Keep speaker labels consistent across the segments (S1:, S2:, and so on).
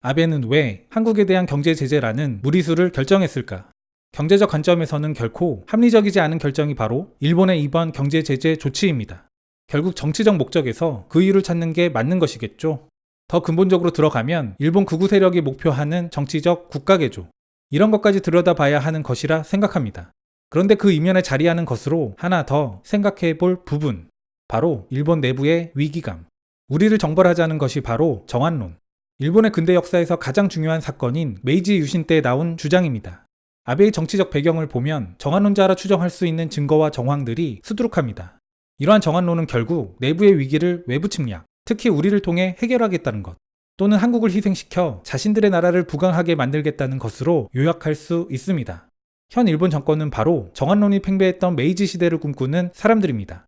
S1: 아베는 왜 한국에 대한 경제 제재라는 무리수를 결정했을까? 경제적 관점에서는 결코 합리적이지 않은 결정이 바로 일본의 이번 경제 제재 조치입니다. 결국 정치적 목적에서 그 이유를 찾는 게 맞는 것이겠죠. 더 근본적으로 들어가면 일본 극우 세력이 목표하는 정치적 국가 개조. 이런 것까지 들여다봐야 하는 것이라 생각합니다. 그런데 그 이면에 자리하는 것으로 하나 더 생각해 볼 부분. 바로 일본 내부의 위기감. 우리를 정벌하자는 것이 바로 정한론. 일본의 근대 역사에서 가장 중요한 사건인 메이지 유신 때 나온 주장입니다. 아베의 정치적 배경을 보면 정한론자라 추정할 수 있는 증거와 정황들이 수두룩합니다. 이러한 정한론은 결국 내부의 위기를 외부 침략, 특히 우리를 통해 해결하겠다는 것, 또는 한국을 희생시켜 자신들의 나라를 부강하게 만들겠다는 것으로 요약할 수 있습니다. 현 일본 정권은 바로 정한론이 팽배했던 메이지 시대를 꿈꾸는 사람들입니다.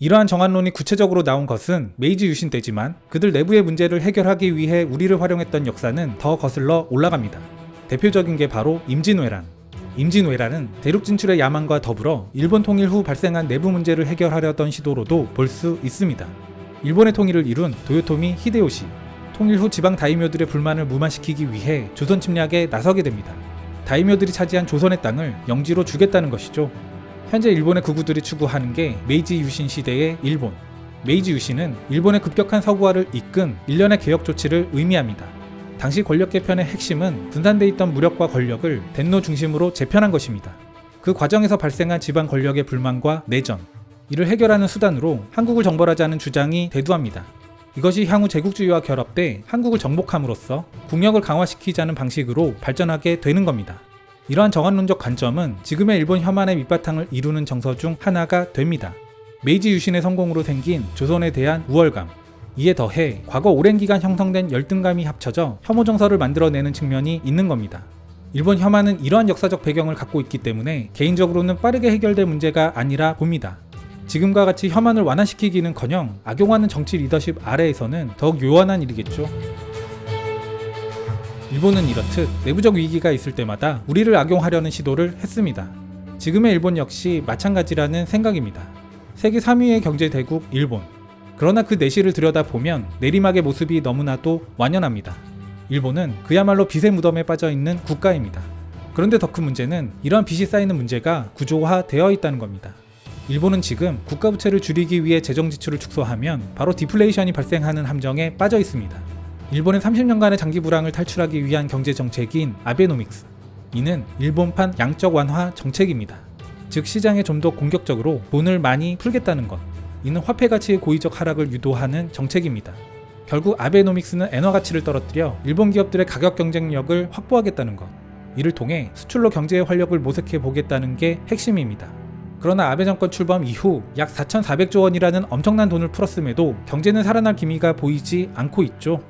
S1: 이러한 정한론이 구체적으로 나온 것은 메이지 유신 때지만 그들 내부의 문제를 해결하기 위해 우리를 활용했던 역사는 더 거슬러 올라갑니다. 대표적인 게 바로 임진왜란. 임진왜란은 대륙 진출의 야망과 더불어 일본 통일 후 발생한 내부 문제를 해결하려던 시도로도 볼 수 있습니다. 일본의 통일을 이룬 도요토미 히데요시. 통일 후 지방 다이묘들의 불만을 무마시키기 위해 조선 침략에 나서게 됩니다. 다이묘들이 차지한 조선의 땅을 영지로 주겠다는 것이죠. 현재 일본의 극우들이 추구하는 게 메이지 유신 시대의 일본. 메이지 유신은 일본의 급격한 서구화를 이끈 일련의 개혁 조치를 의미합니다. 당시 권력 개편의 핵심은 분산돼 있던 무력과 권력을 덴노 중심으로 재편한 것입니다. 그 과정에서 발생한 지방 권력의 불만과 내전, 이를 해결하는 수단으로 한국을 정벌하자는 주장이 대두합니다. 이것이 향후 제국주의와 결합돼 한국을 정복함으로써 국력을 강화시키자는 방식으로 발전하게 되는 겁니다. 이러한 정한론적 관점은 지금의 일본 혐한의 밑바탕을 이루는 정서 중 하나가 됩니다. 메이지 유신의 성공으로 생긴 조선에 대한 우월감, 이에 더해 과거 오랜 기간 형성된 열등감이 합쳐져 혐오 정서를 만들어내는 측면이 있는 겁니다. 일본 혐한은 이러한 역사적 배경을 갖고 있기 때문에 개인적으로는 빠르게 해결될 문제가 아니라 봅니다. 지금과 같이 혐한을 완화시키기는커녕 악용하는 정치 리더십 아래에서는 더욱 요원한 일이겠죠. 일본은 이렇듯 내부적 위기가 있을 때마다 우리를 악용하려는 시도를 했습니다. 지금의 일본 역시 마찬가지라는 생각입니다. 세계 3위의 경제 대국 일본. 그러나 그 내실을 들여다보면 내리막의 모습이 너무나도 완연합니다. 일본은 그야말로 빚의 무덤에 빠져 있는 국가입니다. 그런데 더 큰 문제는 이러한 빚이 쌓이는 문제가 구조화되어 있다는 겁니다. 일본은 지금 국가 부채를 줄이기 위해 재정 지출을 축소하면 바로 디플레이션이 발생하는 함정에 빠져 있습니다. 일본의 30년간의 장기 불황을 탈출하기 위한 경제 정책인 아베노믹스. 이는 일본판 양적 완화 정책입니다. 즉 시장에 좀 더 공격적으로 돈을 많이 풀겠다는 것. 이는 화폐 가치의 고의적 하락을 유도하는 정책입니다. 결국 아베노믹스는 엔화 가치를 떨어뜨려 일본 기업들의 가격 경쟁력을 확보하겠다는 것. 이를 통해 수출로 경제의 활력을 모색해 보겠다는 게 핵심입니다. 그러나 아베 정권 출범 이후 약 4,400조 원이라는 엄청난 돈을 풀었음에도 경제는 살아날 기미가 보이지 않고 있죠.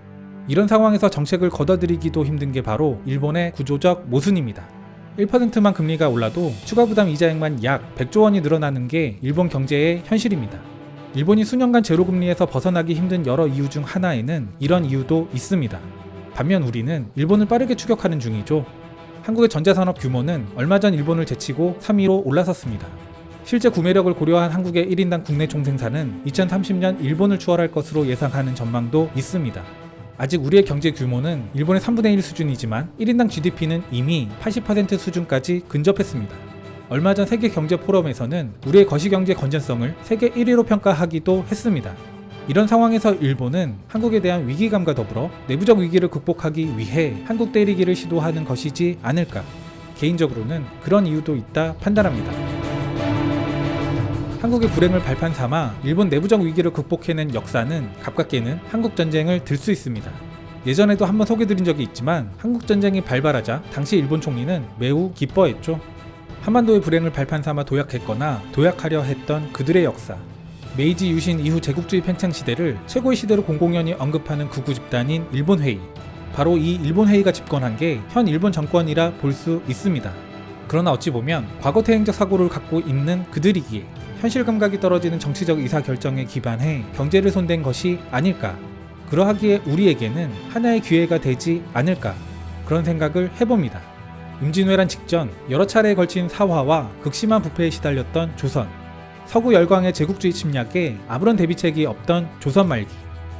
S1: 이런 상황에서 정책을 걷어들이기도 힘든 게 바로 일본의 구조적 모순입니다. 1%만 금리가 올라도 추가 부담 이자액만 약 100조 원이 늘어나는 게 일본 경제의 현실입니다. 일본이 수년간 제로금리에서 벗어나기 힘든 여러 이유 중 하나에는 이런 이유도 있습니다. 반면 우리는 일본을 빠르게 추격하는 중이죠. 한국의 전자산업 규모는 얼마 전 일본을 제치고 3위로 올라섰습니다. 실제 구매력을 고려한 한국의 1인당 국내 총생산은 2030년 일본을 추월할 것으로 예상하는 전망도 있습니다. 아직 우리의 경제 규모는 일본의 3분의 1 수준이지만 1인당 GDP는 이미 80% 수준까지 근접했습니다. 얼마 전 세계 경제 포럼에서는 우리의 거시경제 건전성을 세계 1위로 평가하기도 했습니다. 이런 상황에서 일본은 한국에 대한 위기감과 더불어 내부적 위기를 극복하기 위해 한국 때리기를 시도하는 것이지 않을까. 개인적으로는 그런 이유도 있다 판단합니다. 한국의 불행을 발판 삼아 일본 내부적 위기를 극복해낸 역사는 가깝게는 한국 전쟁을 들 수 있습니다. 예전에도 한번 소개드린 적이 있지만 한국 전쟁이 발발하자 당시 일본 총리는 매우 기뻐했죠. 한반도의 불행을 발판 삼아 도약했거나 도약하려 했던 그들의 역사. 메이지 유신 이후 제국주의 팽창 시대를 최고의 시대로 공공연히 언급하는 구구 집단인 일본 회의. 바로 이 일본 회의가 집권한 게 현 일본 정권이라 볼 수 있습니다. 그러나 어찌 보면 과거 태행적 사고를 갖고 있는 그들이기에 현실 감각이 떨어지는 정치적 의사 결정에 기반해 경제를 손댄 것이 아닐까. 그러하기에 우리에게는 하나의 기회가 되지 않을까. 그런 생각을 해봅니다. 임진왜란 직전 여러 차례에 걸친 사화와 극심한 부패에 시달렸던 조선. 서구 열강의 제국주의 침략에 아무런 대비책이 없던 조선 말기,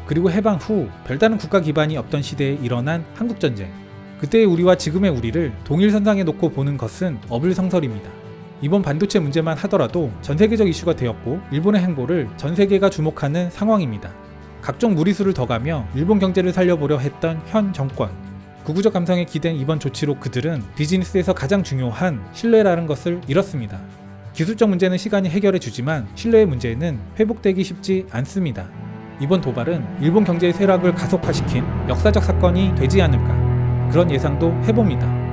S1: 그리고 해방 후 별다른 국가 기반이 없던 시대에 일어난 한국 전쟁. 그때의 우리와 지금의 우리를 동일선상에 놓고 보는 것은 어불성설입니다. 이번 반도체 문제만 하더라도 전 세계적 이슈가 되었고 일본의 행보를 전 세계가 주목하는 상황입니다. 각종 무리수를 더 가며 일본 경제를 살려보려 했던 현 정권. 구구적 감성에 기댄 이번 조치로 그들은 비즈니스에서 가장 중요한 신뢰라는 것을 잃었습니다. 기술적 문제는 시간이 해결해 주지만 신뢰의 문제는 회복되기 쉽지 않습니다. 이번 도발은 일본 경제의 쇠락을 가속화시킨 역사적 사건이 되지 않을까 그런 예상도 해봅니다.